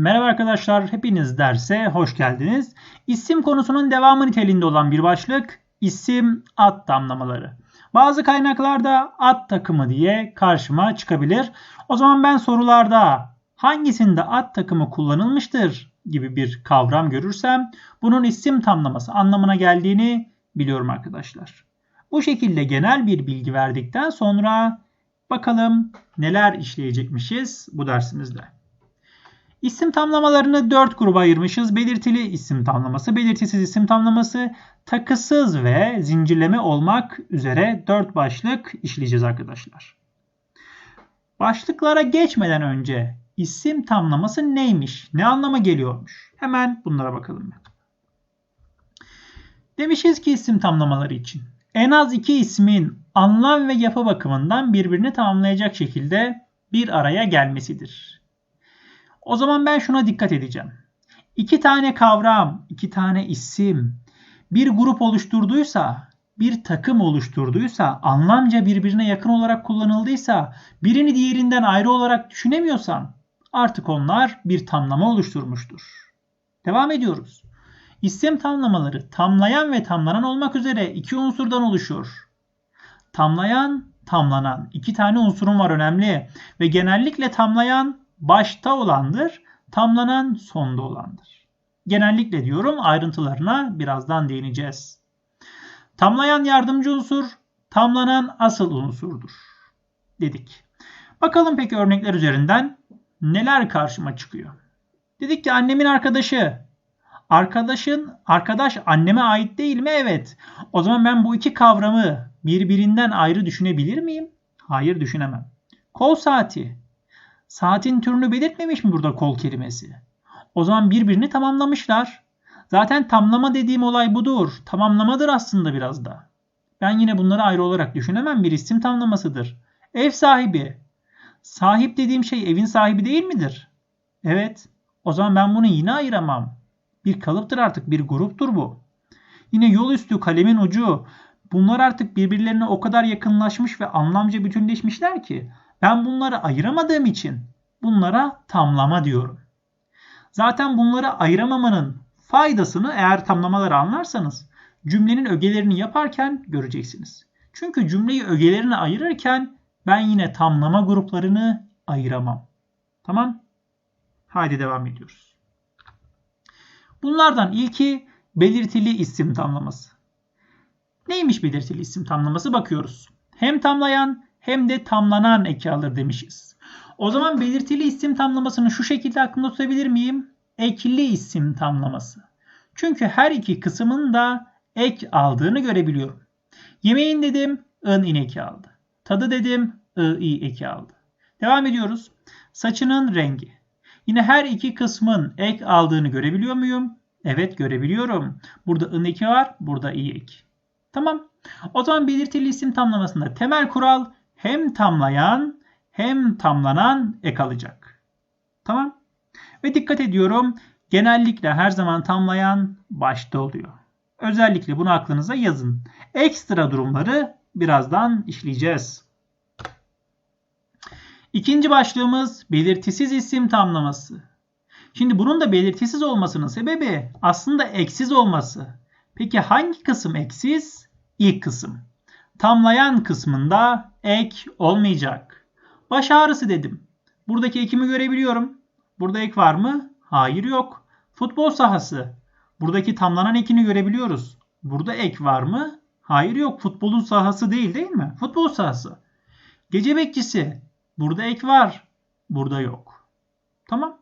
Merhaba arkadaşlar, hepiniz derse hoş geldiniz. İsim konusunun devamı niteliğinde olan bir başlık, isim ad damlamaları. Bazı kaynaklarda ad takımı diye karşıma çıkabilir. O zaman ben sorularda hangisinde ad takımı kullanılmıştır gibi bir kavram görürsem bunun isim tamlaması anlamına geldiğini biliyorum arkadaşlar. Bu şekilde genel bir bilgi verdikten sonra bakalım neler işleyecekmişiz bu dersimizde. İsim tamlamalarını 4 gruba ayırmışız. Belirtili isim tamlaması, belirtisiz isim tamlaması, takısız ve zincirleme olmak üzere 4 başlık işleyeceğiz arkadaşlar. Başlıklara geçmeden önce isim tamlaması neymiş? Ne anlama geliyormuş? Hemen bunlara bakalım. Demişiz ki isim tamlamaları için en az iki ismin anlam ve yapı bakımından birbirini tamamlayacak şekilde bir araya gelmesidir. O zaman ben şuna dikkat edeceğim. İki tane kavram, iki tane isim bir grup oluşturduysa, bir takım oluşturduysa, anlamca birbirine yakın olarak kullanıldıysa, birini diğerinden ayrı olarak düşünemiyorsan artık onlar bir tamlama oluşturmuştur. Devam ediyoruz. İsim tamlamaları tamlayan ve tamlanan olmak üzere iki unsurdan oluşuyor. Tamlayan, tamlanan. iki tane unsurun var önemli. Ve genellikle tamlayan başta olandır, tamlanan sonda olandır. Genellikle diyorum ayrıntılarına birazdan değineceğiz. Tamlayan yardımcı unsur, tamlanan asıl unsurdur dedik. Bakalım peki örnekler üzerinden neler karşıma çıkıyor. Dedik ki annemin arkadaşı. Arkadaşın, arkadaş anneme ait değil mi? Evet. O zaman ben bu iki kavramı birbirinden ayrı düşünebilir miyim? Hayır düşünemem. Kol saati. Saatin türünü belirtmemiş mi burada kol kelimesi? O zaman birbirini tamamlamışlar. Zaten tamlama dediğim olay budur. Tamamlamadır aslında biraz da. Ben yine bunları ayrı olarak düşünemem. Bir isim tamlamasıdır. Ev sahibi. Sahip dediğim şey evin sahibi değil midir? Evet. O zaman ben bunu yine ayıramam. Bir kalıptır artık. Bir gruptur bu. Yine yol üstü kalemin ucu. Bunlar artık birbirlerine o kadar yakınlaşmış ve anlamca bütünleşmişler ki ben bunları ayıramadığım için bunlara tamlama diyorum. Zaten bunları ayıramamanın faydasını eğer tamlamaları anlarsanız cümlenin ögelerini yaparken göreceksiniz. Çünkü cümleyi ögelerine ayırırken ben yine tamlama gruplarını ayıramam. Tamam? Haydi devam ediyoruz. Bunlardan ilki belirtili isim tamlaması. Neymiş belirtili isim tamlaması bakıyoruz. Hem tamlayan hem de tamlanan eki alır demişiz. O zaman belirtili isim tamlamasını şu şekilde aklımda tutabilir miyim? Ekli isim tamlaması. Çünkü her iki kısmın da ek aldığını görebiliyorum. Yemeğin dedim, ın in eki aldı. Tadı dedim, ı i eki aldı. Devam ediyoruz. Saçının rengi. Yine her iki kısmın ek aldığını görebiliyor muyum? Evet görebiliyorum. Burada ın eki var, burada i eki. Tamam. O zaman belirtili isim tamlamasında temel kural hem tamlayan hem tamlanan ek alacak. Tamam. Ve dikkat ediyorum genellikle her zaman tamlayan başta oluyor. Özellikle bunu aklınıza yazın. Ekstra durumları birazdan işleyeceğiz. İkinci başlığımız belirtisiz isim tamlaması. Şimdi bunun da belirtisiz olmasının sebebi aslında eksiz olması. Peki hangi kısım eksiz? İlk kısım. Tamlayan kısmında ek olmayacak. Baş ağrısı dedim. Buradaki ekimi görebiliyorum. Burada ek var mı? Hayır yok. Futbol sahası. Buradaki tamlanan ekini görebiliyoruz. Burada ek var mı? Hayır yok. Futbolun sahası değil değil mi? Futbol sahası. Gece bekçisi. Burada ek var. Burada yok. Tamam.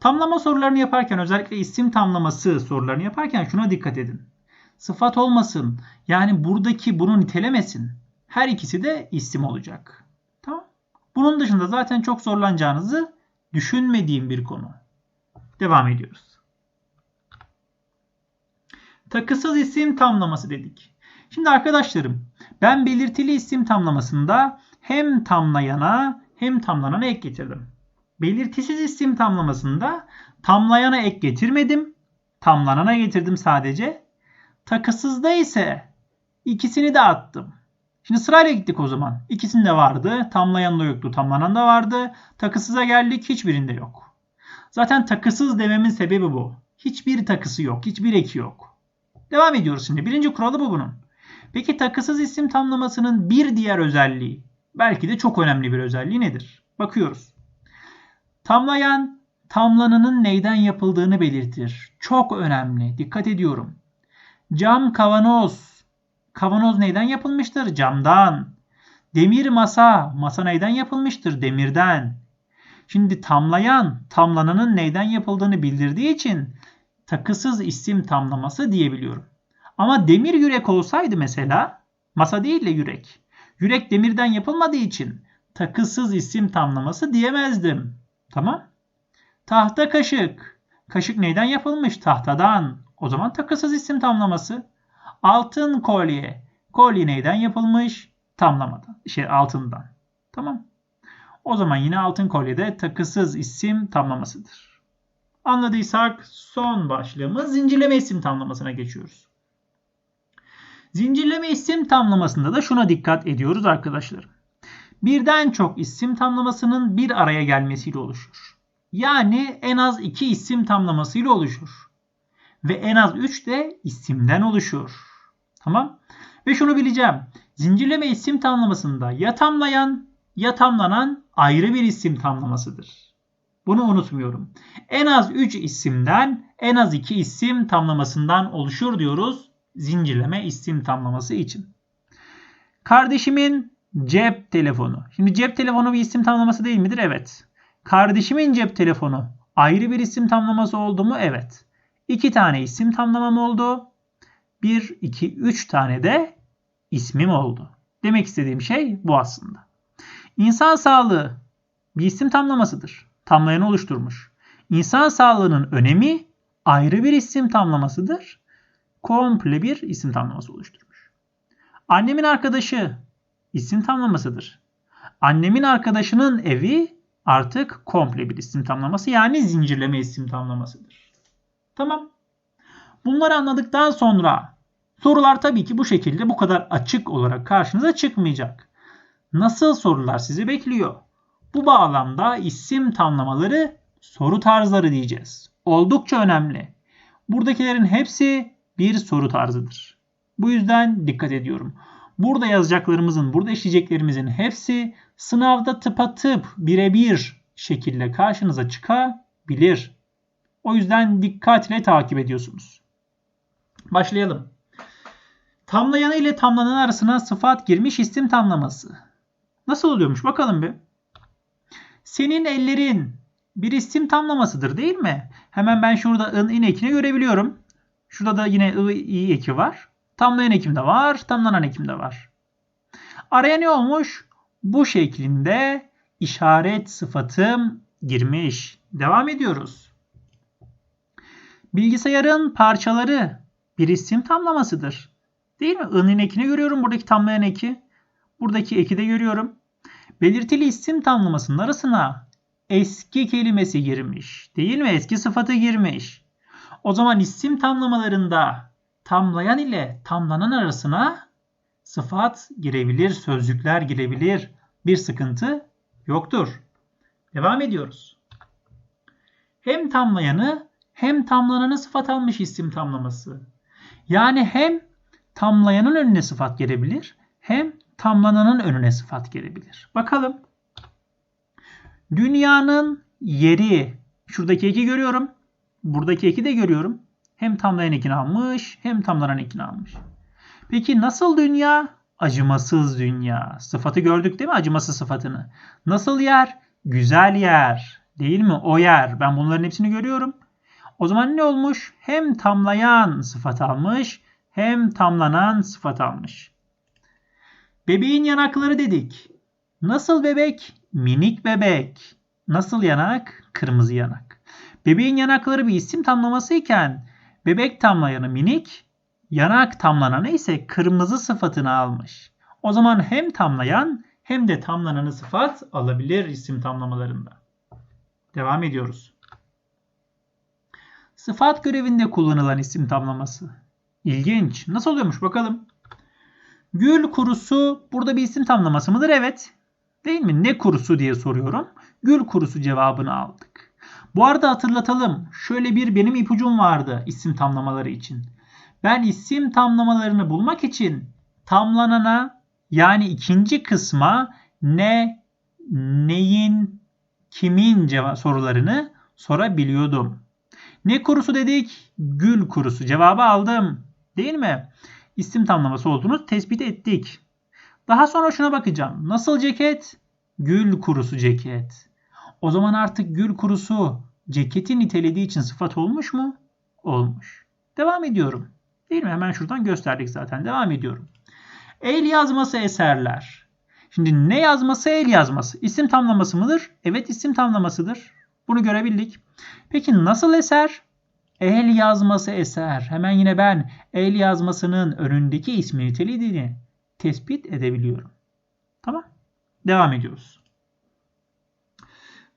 Tamlama sorularını yaparken özellikle isim tamlaması sorularını yaparken şuna dikkat edin. Sıfat olmasın. Yani buradaki bunu nitelemesin. Her ikisi de isim olacak. Tamam. Bunun dışında zaten çok zorlanacağınızı düşünmediğim bir konu. Devam ediyoruz. Takısız isim tamlaması dedik. Şimdi arkadaşlarım ben belirtili isim tamlamasında hem tamlayana hem tamlanana ek getirdim. Belirtisiz isim tamlamasında tamlayana ek getirmedim. Tamlanana getirdim sadece. Takısızda ise ikisini de attım. Şimdi sırayla gittik o zaman. İkisinde vardı. Tamlayan da yoktu. Tamlanan da vardı. Takısıza geldik. Hiçbirinde yok. Zaten takısız dememin sebebi bu. Hiçbir takısı yok. Hiçbir eki yok. Devam ediyoruz şimdi. Birinci kuralı bu bunun. Peki takısız isim tamlamasının bir diğer özelliği, belki de çok önemli bir özelliği nedir? Bakıyoruz. Tamlayan, tamlananın neyden yapıldığını belirtir. Çok önemli. Dikkat ediyorum. Cam kavanoz. Kavanoz neyden yapılmıştır? Camdan. Demir masa. Masa neyden yapılmıştır? Demirden. Şimdi tamlayan, tamlananın neyden yapıldığını bildirdiği için takısız isim tamlaması diyebiliyorum. Ama demir yürek olsaydı mesela, masa değil de yürek. Yürek demirden yapılmadığı için takısız isim tamlaması diyemezdim. Tamam? Tahta kaşık. Kaşık neyden yapılmış? Tahtadan. O zaman takısız isim tamlaması. Altın kolye. Kolye neyden yapılmış? Tamlamadan. Şey altından. Tamam. O zaman yine altın kolyede takısız isim tamlamasıdır. Anladıysak son başlığımız zincirleme isim tamlamasına geçiyoruz. Zincirleme isim tamlamasında da şuna dikkat ediyoruz arkadaşlar. Birden çok isim tamlamasının bir araya gelmesiyle oluşur. Yani en az iki isim tamlamasıyla oluşur. Ve en az üç de isimden oluşur. Tamam. Ve şunu bileceğim. Zincirleme isim tamlamasında ya tamlayan ya tamlanan ayrı bir isim tamlamasıdır. Bunu unutmuyorum. En az 3 isimden en az 2 isim tamlamasından oluşur diyoruz zincirleme isim tamlaması için. Kardeşimin cep telefonu. Şimdi cep telefonu bir isim tamlaması değil midir? Evet. Kardeşimin cep telefonu ayrı bir isim tamlaması oldu mu? Evet. İki tane isim tamlamam oldu. Bir, iki, üç tane de ismim oldu. Demek istediğim şey bu aslında. İnsan sağlığı bir isim tamlamasıdır. Tamlayanı oluşturmuş. İnsan sağlığının önemi ayrı bir isim tamlamasıdır. Komple bir isim tamlaması oluşturmuş. Annemin arkadaşı isim tamlamasıdır. Annemin arkadaşının evi artık komple bir isim tamlaması yani zincirleme isim tamlamasıdır. Tamam. Bunları anladıktan sonra sorular tabii ki bu şekilde bu kadar açık olarak karşınıza çıkmayacak. Nasıl sorular sizi bekliyor? Bu bağlamda isim tamlamaları soru tarzları diyeceğiz. Oldukça önemli. Buradakilerin hepsi bir soru tarzıdır. Bu yüzden dikkat ediyorum. Burada yazacaklarımızın, burada işleyeceklerimizin hepsi sınavda tıpatıp birebir şekilde karşınıza çıkabilir. O yüzden dikkatle takip ediyorsunuz. Başlayalım. Tamlayanı ile tamlanan arasına sıfat girmiş isim tamlaması. Nasıl oluyormuş bakalım bir. Senin ellerin bir isim tamlamasıdır değil mi? Hemen ben şurada ın in ekini görebiliyorum. Şurada da yine ı i eki var. Tamlayan ekim de var, tamlanan ekim de var. Araya ne olmuş? Bu şeklinde işaret sıfatım girmiş. Devam ediyoruz. Bilgisayarın parçaları bir isim tamlamasıdır. Değil mi? I'nın ekini görüyorum. Buradaki tamlayan eki. Buradaki eki de görüyorum. Belirtili isim tamlamasının arasına eski kelimesi girmiş. Değil mi? Eski sıfatı girmiş. O zaman isim tamlamalarında tamlayan ile tamlanan arasına sıfat girebilir, sözcükler girebilir. Bir sıkıntı yoktur. Devam ediyoruz. Hem tamlayanı hem tamlananı sıfat almış isim tamlaması. Yani hem tamlayanın önüne sıfat gelebilir hem tamlananın önüne sıfat gelebilir. Bakalım. Dünyanın yeri. Şuradaki eki görüyorum. Buradaki eki de görüyorum. Hem tamlayan ekini almış hem tamlanan ekini almış. Peki nasıl dünya? Acımasız dünya. Sıfatı gördük değil mi? Acımasız sıfatını. Nasıl yer? Güzel yer. Değil mi? O yer. Ben bunların hepsini görüyorum. O zaman ne olmuş? Hem tamlayan sıfat almış hem tamlanan sıfat almış. Bebeğin yanakları dedik. Nasıl bebek? Minik bebek. Nasıl yanak? Kırmızı yanak. Bebeğin yanakları bir isim tamlaması iken bebek tamlayanı minik, yanak tamlananı ise kırmızı sıfatını almış. O zaman hem tamlayan hem de tamlananı sıfat alabilir isim tamlamalarında. Devam ediyoruz. Sıfat görevinde kullanılan isim tamlaması. İlginç. Nasıl oluyormuş bakalım. Gül kurusu burada bir isim tamlaması mıdır? Evet. Değil mi? Ne kurusu diye soruyorum. Gül kurusu cevabını aldık. Bu arada hatırlatalım. Şöyle bir benim ipucum vardı isim tamlamaları için. Ben isim tamlamalarını bulmak için tamlanana yani ikinci kısma ne, neyin, kimin sorularını sorabiliyordum. Ne kurusu dedik? Gül kurusu. Cevabı aldım. Değil mi? İsim tamlaması olduğunu tespit ettik. Daha sonra şuna bakacağım. Nasıl ceket? Gül kurusu ceket. O zaman artık gül kurusu ceketi nitelediği için sıfat olmuş mu? Olmuş. Devam ediyorum. Değil mi? Hemen şuradan gösterdik zaten. Devam ediyorum. El yazması eserler. Şimdi ne yazması el yazması? İsim tamlaması mıdır? Evet isim tamlamasıdır. Bunu görebildik. Peki nasıl eser? El yazması eser. Hemen yine ben el yazmasının önündeki ismi nitelediğini tespit edebiliyorum. Tamam. Devam ediyoruz.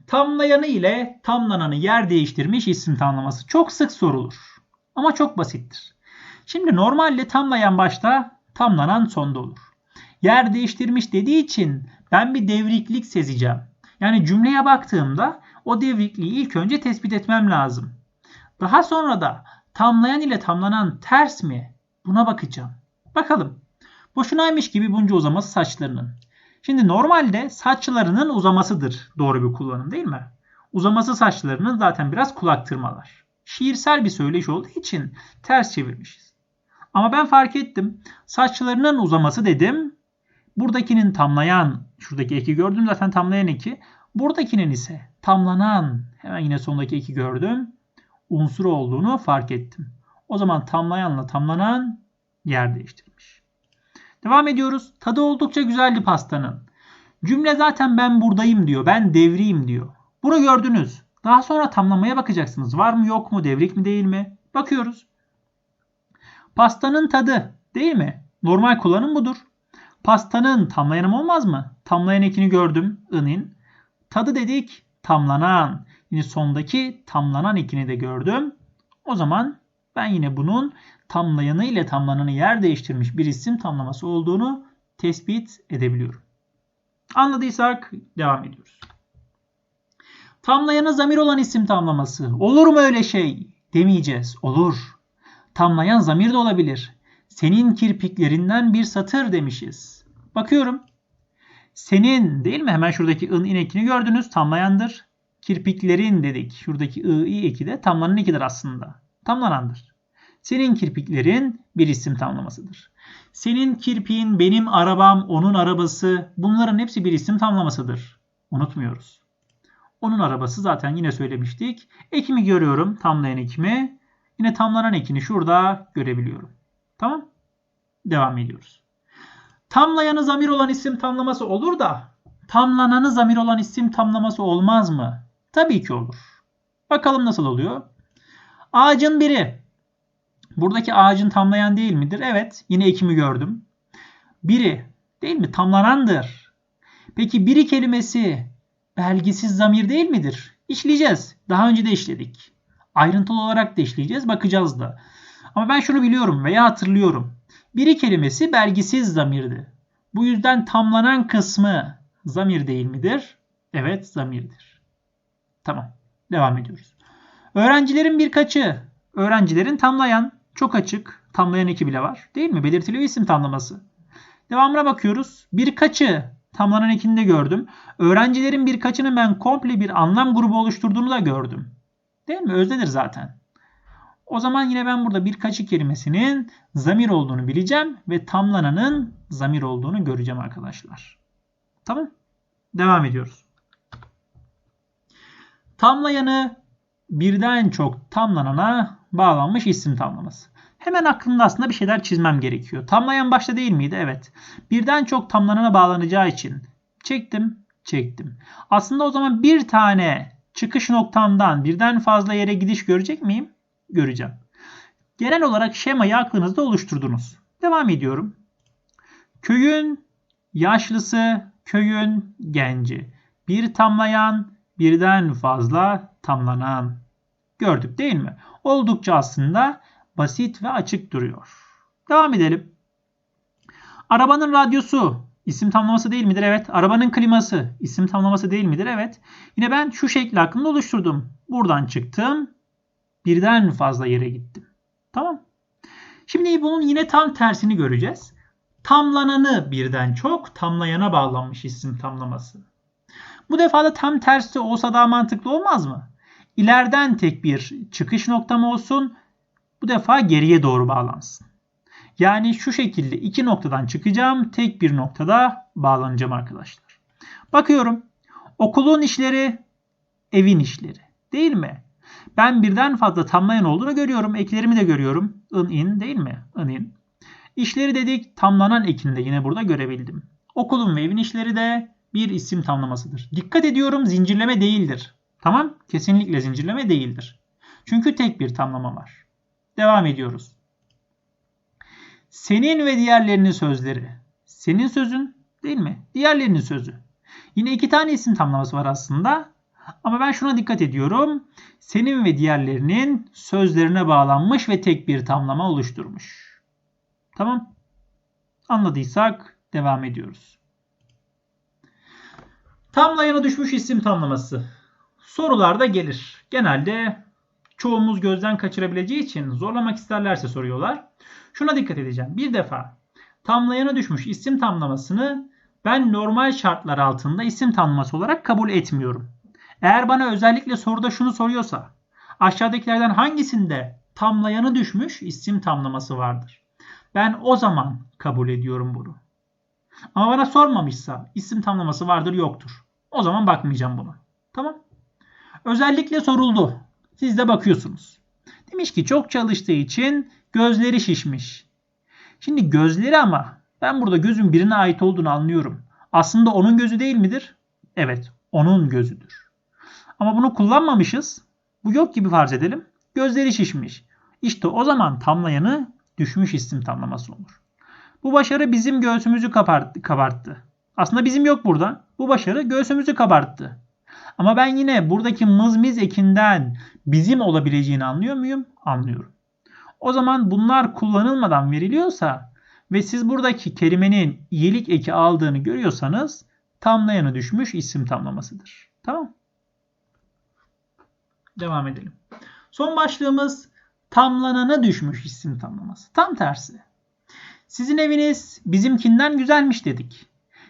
Tamlayanı ile tamlananı yer değiştirmiş isim tamlaması çok sık sorulur. Ama çok basittir. Şimdi normalde tamlayan başta, tamlanan sonda olur. Yer değiştirmiş dediği için ben bir devriklik sezeceğim. Yani cümleye baktığımda o devrikliği ilk önce tespit etmem lazım. Daha sonra da tamlayan ile tamlanan ters mi? Buna bakacağım. Bakalım. Boşunaymış gibi bunca uzaması saçlarının. Şimdi normalde saçlarının uzamasıdır doğru bir kullanım değil mi? Uzaması saçlarının zaten biraz kulak tırmalar. Şiirsel bir söyleyiş olduğu için ters çevirmişiz. Ama ben fark ettim. Saçlarının uzaması dedim. Buradakinin tamlayan, şuradaki eki gördüm zaten tamlayan eki. Buradakinin ise tamlanan, hemen yine sondaki eki gördüm. Unsur olduğunu fark ettim. O zaman tamlayanla tamlanan yer değiştirmiş. Devam ediyoruz. Tadı oldukça güzeldi pastanın. Cümle zaten ben buradayım diyor. Ben devriyim diyor. Bunu gördünüz. Daha sonra tamlamaya bakacaksınız. Var mı yok mu? Devrik mi değil mi? Bakıyoruz. Pastanın tadı değil mi? Normal kullanım budur. Pastanın tamlayanım olmaz mı? Tamlayan ekini gördüm. I'nin. Tadı dedik tamlanan. Yine sondaki tamlanan ekini de gördüm. O zaman ben yine bunun tamlayanı ile tamlananı yer değiştirmiş bir isim tamlaması olduğunu tespit edebiliyorum. Anladıysak devam ediyoruz. Tamlayana zamir olan isim tamlaması. Olur mu öyle şey? Demeyeceğiz. Olur. Tamlayan zamir de olabilir. Senin kirpiklerinden bir satır demişiz. Bakıyorum. Senin değil mi? Hemen şuradaki ın inekini gördünüz. Tamlayandır. Kirpiklerin dedik. Şuradaki ı i eki de tamlanan ikidir aslında. Tamlanandır. Senin kirpiklerin bir isim tamlamasıdır. Senin kirpiğin, benim arabam, onun arabası bunların hepsi bir isim tamlamasıdır. Unutmuyoruz. Onun arabası zaten yine söylemiştik. Ekimi görüyorum. Tamlayan ekimi. Yine tamlanan ekini şurada görebiliyorum. Tamam. Devam ediyoruz. Tamlayanı zamir olan isim tamlaması olur da tamlananı zamir olan isim tamlaması olmaz mı? Tabii ki olur. Bakalım nasıl oluyor. Ağacın biri. Buradaki ağacın tamlayan değil midir? Evet. Yine ekimi gördüm. Biri değil mi? Tamlanandır. Peki biri kelimesi belgisiz zamir değil midir? İşleyeceğiz. Daha önce de işledik. Ayrıntılı olarak da işleyeceğiz. Bakacağız da. Ama ben şunu biliyorum veya hatırlıyorum. Biri kelimesi belgisiz zamirdi. Bu yüzden tamlanan kısmı zamir değil midir? Evet zamirdir. Tamam. Devam ediyoruz. Öğrencilerin birkaçı. Öğrencilerin tamlayan. Çok açık. Tamlayan eki bile var. Değil mi? Belirtiliyor isim tamlaması. Devamına bakıyoruz. Birkaçı. Tamlanan ekini de gördüm. Öğrencilerin birkaçının ben komple bir anlam grubu oluşturduğunu da gördüm. Değil mi? Özdedir zaten. O zaman yine ben burada birkaçı kelimesinin zamir olduğunu bileceğim ve tamlananın zamir olduğunu göreceğim arkadaşlar. Tamam. Devam ediyoruz. Tamlayanı birden çok tamlanana bağlanmış isim tamlaması. Hemen aklımda aslında bir şeyler çizmem gerekiyor. Tamlayan başta değil miydi? Evet. Birden çok tamlanana bağlanacağı için çektim, çektim. Aslında o zaman bir tane çıkış noktamdan birden fazla yere gidiş görecek miyim? Göreceğim. Genel olarak şemayı aklınızda oluşturdunuz. Devam ediyorum. Köyün yaşlısı, köyün genci. Bir tamlayan, birden fazla tamlanan. Gördük değil mi? Oldukça aslında basit ve açık duruyor. Devam edelim. Arabanın radyosu İsim tamlaması değil midir? Evet. Arabanın kliması isim tamlaması değil midir? Evet. Yine ben şu şekli hakkında oluşturdum. Buradan çıktım. Birden fazla yere gittim. Tamam. Şimdi bunun yine tam tersini göreceğiz. Tamlananı birden çok, tamlayana bağlanmış isim tamlaması. Bu defa da tam tersi olsa daha mantıklı olmaz mı? İleriden tek bir çıkış noktam olsun. Bu defa geriye doğru bağlansın. Yani şu şekilde iki noktadan çıkacağım. Tek bir noktada bağlanacağım arkadaşlar. Bakıyorum. Okulun işleri, evin işleri. Değil mi? Ben birden fazla tamlayan olduğunu görüyorum. Eklerimi de görüyorum. In, in değil mi? In, in. İşleri dedik. Tamlanan ekini de yine burada görebildim. Okulun ve evin işleri de bir isim tamlamasıdır. Dikkat ediyorum zincirleme değildir. Tamam? Kesinlikle zincirleme değildir. Çünkü tek bir tamlama var. Devam ediyoruz. Senin ve diğerlerinin sözleri. Senin sözün değil mi? Diğerlerinin sözü. Yine iki tane isim tamlaması var aslında. Ama ben şuna dikkat ediyorum. Senin ve diğerlerinin sözlerine bağlanmış ve tek bir tamlama oluşturmuş. Tamam. Anladıysak devam ediyoruz. Tamlayana düşmüş isim tamlaması. Sorularda gelir. Genelde çoğumuz gözden kaçırabileceği için zorlamak isterlerse soruyorlar. Şuna dikkat edeceğim. Bir defa tamlayana düşmüş isim tamlamasını ben normal şartlar altında isim tanımlaması olarak kabul etmiyorum. Eğer bana özellikle soruda şunu soruyorsa aşağıdakilerden hangisinde tamlayanı düşmüş isim tamlaması vardır? Ben o zaman kabul ediyorum bunu. Ama bana sormamışsa isim tamlaması vardır yoktur. O zaman bakmayacağım buna. Tamam. Özellikle soruldu. Siz de bakıyorsunuz. Demiş ki çok çalıştığı için gözleri şişmiş. Şimdi gözleri ama ben burada gözün birine ait olduğunu anlıyorum. Aslında onun gözü değil midir? Evet, onun gözüdür. Ama bunu kullanmamışız. Bu yok gibi farz edelim. Gözleri şişmiş. İşte o zaman tamlayanı düşmüş isim tamlaması olur. Bu başarı bizim göğsümüzü kabarttı. Aslında bizim yok burada. Bu başarı göğsümüzü kabarttı. Ama ben yine buradaki mızmiz ekinden bizim olabileceğini anlıyor muyum? Anlıyorum. O zaman bunlar kullanılmadan veriliyorsa ve siz buradaki kelimenin iyilik eki aldığını görüyorsanız tamlayanı düşmüş isim tamlamasıdır. Tamam. Devam edelim. Son başlığımız tamlanana düşmüş isim tamlaması. Tam tersi. Sizin eviniz bizimkinden güzelmiş dedik.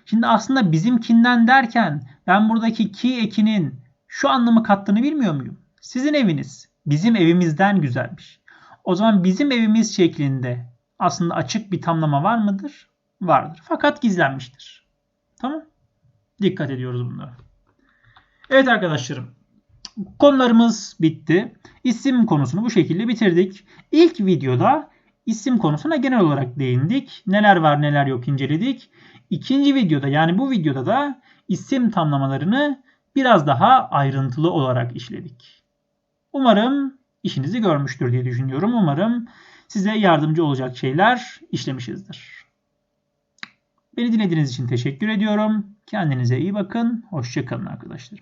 Şimdi aslında bizimkinden derken ben buradaki ki ekinin şu anlamı kattığını bilmiyor muyum? Sizin eviniz bizim evimizden güzelmiş. O zaman bizim evimiz şeklinde aslında açık bir tamlama var mıdır? Vardır. Fakat gizlenmiştir. Tamam? Dikkat ediyoruz bunlara. Evet arkadaşlarım. Konularımız bitti. İsim konusunu bu şekilde bitirdik. İlk videoda isim konusuna genel olarak değindik. Neler var neler yok inceledik. İkinci videoda yani bu videoda da isim tamlamalarını biraz daha ayrıntılı olarak işledik. Umarım işinizi görmüştür diye düşünüyorum. Umarım size yardımcı olacak şeyler işlemişizdir. Beni dinlediğiniz için teşekkür ediyorum. Kendinize iyi bakın. Hoşçakalın arkadaşlar.